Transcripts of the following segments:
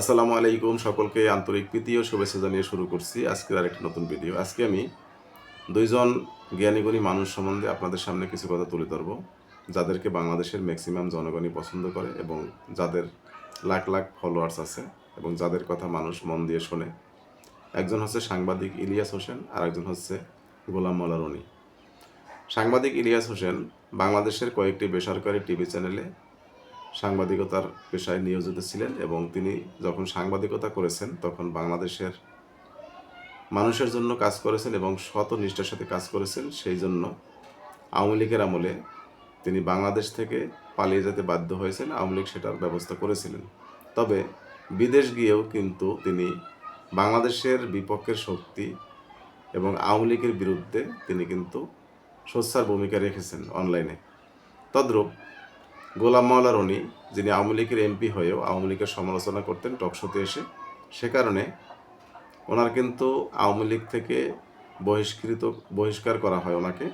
আসসালামু আলাইকুম সকলকে আন্তরিক প্রীতি ও শুভেচ্ছা জানিয়ে শুরু করছি আজকের আরেকটি নতুন ভিডিও। আজকে আমি দুইজন জ্ঞানীগুণী মানুষ সম্বন্ধে আপনাদের সামনে কিছু কথা তুলে ধরব, যাদেরকে বাংলাদেশের ম্যাক্সিমাম জনগণই পছন্দ করে এবং যাদের লাখ লাখ ফলোয়ার্স আছে এবং যাদের কথা মানুষ মন দিয়ে শোনে। একজন হচ্ছে সাংবাদিক ইলিয়াস হোসেন আর একজন হচ্ছে গোলাম মোল্লা রনি। সাংবাদিক ইলিয়াস হোসেন বাংলাদেশের কয়েকটি বেসরকারি টিভি চ্যানেলে সাংবাদিকতার পেশায় নিয়োজিত ছিলেন এবং তিনি যখন সাংবাদিকতা করেছেন, তখন বাংলাদেশের মানুষের জন্য কাজ করেছেন এবং শত নিষ্ঠার সাথে কাজ করেছেন। সেই জন্য আওয়ামী লীগের আমলে তিনি বাংলাদেশ থেকে পালিয়ে যেতে বাধ্য হয়েছেন। আওয়ামী লীগ সেটার ব্যবস্থা করেছিলেন। তবে বিদেশ গিয়েও কিন্তু তিনি বাংলাদেশের বিপক্ষের শক্তি এবং আওয়ামী লীগের বিরুদ্ধে তিনি কিন্তু সোচ্চার ভূমিকা রেখেছেন অনলাইনে। তদ্রূপ গোলাম মাওলা রনি, যিনি আওয়ামী লীগের এমপি হয়েও আওয়ামী লীগের সমালোচনা করতেন টকশোতে এসে, সে কারণে ওনার কিন্তু আওয়ামী লীগ থেকে বহিষ্কৃত, বহিষ্কার করা হয় ওনাকে।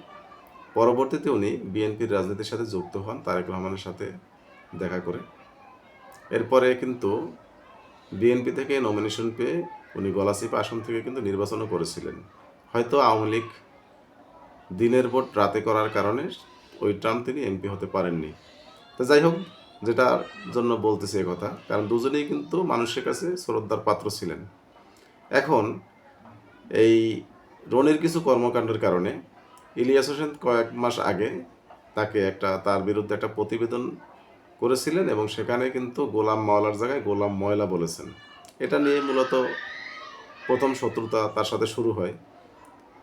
পরবর্তীতে উনি বিএনপির রাজনীতির সাথে যুক্ত হন, তারেক রহমানের সাথে দেখা করে। এরপরে কিন্তু বিএনপি থেকে নমিনেশন পেয়ে উনি গলাচিপা আসন থেকে কিন্তু নির্বাচনও করেছিলেন। হয়তো আওয়ামী লীগ দিনের ভোট রাতে করার কারণে ওই টার্ম তিনি এমপি হতে পারেননি। তো যাই হোক, যেটার জন্য বলতেছি কথা, কারণ দুজনেই কিন্তু মানুষের কাছে শ্রদ্ধার পাত্র ছিলেন। এখন এই রনির কিছু কর্মকাণ্ডের কারণে ইলিয়াস হোসেন কয়েক মাস আগে তাকে একটা, তার বিরুদ্ধে একটা প্রতিবেদন করেছিলেন এবং সেখানে কিন্তু গোলাম মাওলার জায়গায় গোলাম ময়লা বলেছেন। এটা নিয়ে মূলত প্রথম শত্রুতা তার সাথে শুরু হয়।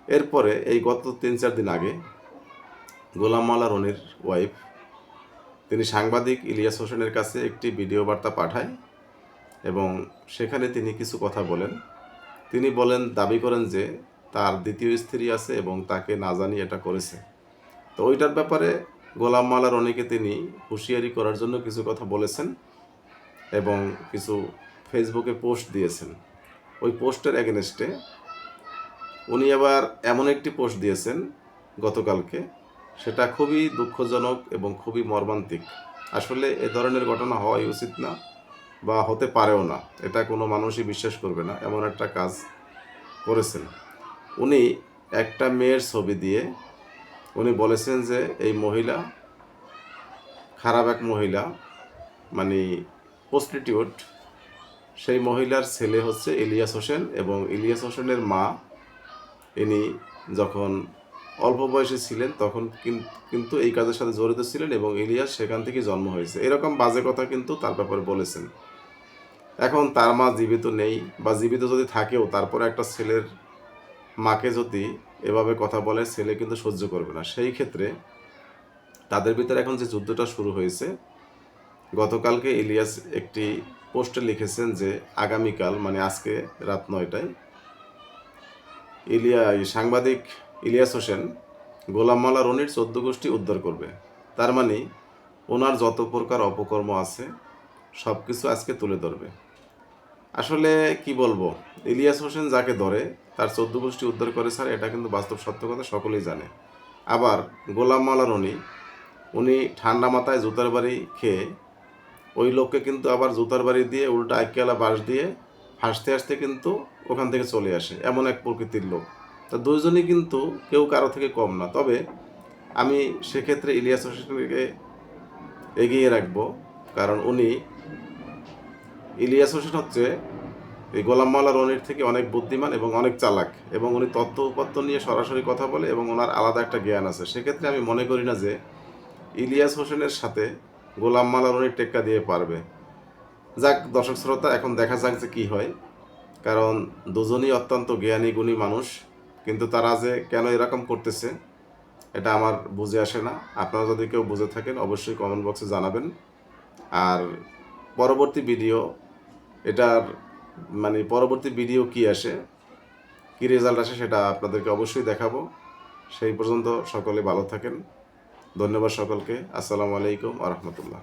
এরপরে এই গত তিন চার দিন আগে গোলাম মাওলা রনির ওয়াইফ তিনি সাংবাদিক ইলিয়াস হোসেনের কাছে একটি ভিডিও বার্তা পাঠায় এবং সেখানে তিনি কিছু কথা বলেন। তিনি বলেন, দাবি করেন যে তার দ্বিতীয় স্ত্রী আছে এবং তাকে না জানিয়ে এটা করেছে। তো ওইটার ব্যাপারে গোলাম মালার অনেকে তিনি হুঁশিয়ারি করার জন্য কিছু কথা বলেছেন এবং কিছু ফেসবুকে পোস্ট দিয়েছেন। ওই পোস্টের এগেনস্টে উনি আবার এমন একটি পোস্ট দিয়েছেন গতকালকে সেটা খুবই দুঃখজনক এবং খুবই মর্মান্তিক। আসলে এ ধরনের ঘটনা হওয়াই উচিত না বা হতে পারেও না। এটা কোনো মানুষই বিশ্বাস করবে না, এমন একটা কাজ করেছেন। উনি একটা মেয়ের ছবি দিয়ে উনি বলেছেন যে, এই মহিলা খারাপ এক মহিলা মানে প্রস্টিটিউট, সেই মহিলার ছেলে হচ্ছে ইলিয়াস হোসেন এবং ইলিয়াস হোসেনের মা, ইনি যখন অল্প বয়সে ছিলেন, তখন কিন- কিন্তু এই কাজের সাথে জড়িত ছিলেন এবং ইলিয়াস সেখান থেকে জন্ম হয়েছে। এরকম বাজে কথা কিন্তু তার ব্যাপারে বলেছেন। এখন তার মা জীবিত নেই বা জীবিত যদি থাকেও, তারপরে একটা ছেলের মাকে যদি এভাবে কথা বলে, ছেলে কিন্তু সহ্য করবে না। সেই ক্ষেত্রে তাদের ভিতরে এখন যে যুদ্ধটা শুরু হয়েছে, গতকালকে ইলিয়াস একটি পোস্টে লিখেছেন যে, আগামীকাল মানে আজকে রাত নয়টায়, ইলিয়া সাংবাদিক ইলিয়াস হোসেন গোলাম মালা রনির চোদ্দ গোষ্ঠী উদ্ধার করবে। তার মানে ওনার যত প্রকার অপকর্ম আছে সব কিছু আজকে তুলে ধরবে। আসলে কি বলব, ইলিয়াস হোসেন যাকে ধরে, তার চোদ্দ গোষ্ঠী উদ্ধার করে স্যার, এটা কিন্তু বাস্তব সত্য কথা, সকলেই জানে। আবার গোলাম মালা রনি, উনি ঠান্ডা মাথায় জুতার বাড়ি খেয়ে, ওই লোককে কিন্তু আবার জুতার বাড়ি দিয়ে উল্টা আইকেলা বাঁশ দিয়ে হাসতে হাসতে কিন্তু ওখান থেকে চলে আসে, এমন এক প্রকৃতির লোক। তা দুইজনই কিন্তু কেউ কারও থেকে কম না। তবে আমি সেক্ষেত্রে ইলিয়াস হোসেনকে এগিয়ে রাখব, কারণ উনি ইলিয়াস হোসেন হচ্ছে এই গোলাম মাওলা রনির থেকে অনেক বুদ্ধিমান এবং অনেক চালাক এবং উনি তত্ত্ব উপাত্ত নিয়ে সরাসরি কথা বলে এবং ওনার আলাদা একটা জ্ঞান আছে। সেক্ষেত্রে আমি মনে করি না যে ইলিয়াস হোসেনের সাথে গোলাম মাওলা রনির টেক্কা দিয়ে পারবে। যাক, দর্শক শ্রোতা, এখন দেখা যাক যে কী হয়। কারণ দুজনই অত্যন্ত জ্ঞানী, গুণী মানুষ। কিন্তু তারা যে কেন এরকম করতেছে, এটা আমার বুঝে আসে না। আপনারা যদি কেউ বুঝে থাকেন, অবশ্যই কমেন্ট বক্সে জানাবেন। আর পরবর্তী ভিডিও এটার মানে পরবর্তী ভিডিও কি আসে, কি রেজাল্ট আসে সেটা আপনাদেরকে অবশ্যই দেখাবো। সেই পর্যন্ত সকলে ভালো থাকেন। ধন্যবাদ সকলকে। আসসালামু আলাইকুম আ রহমতুল্লাহ।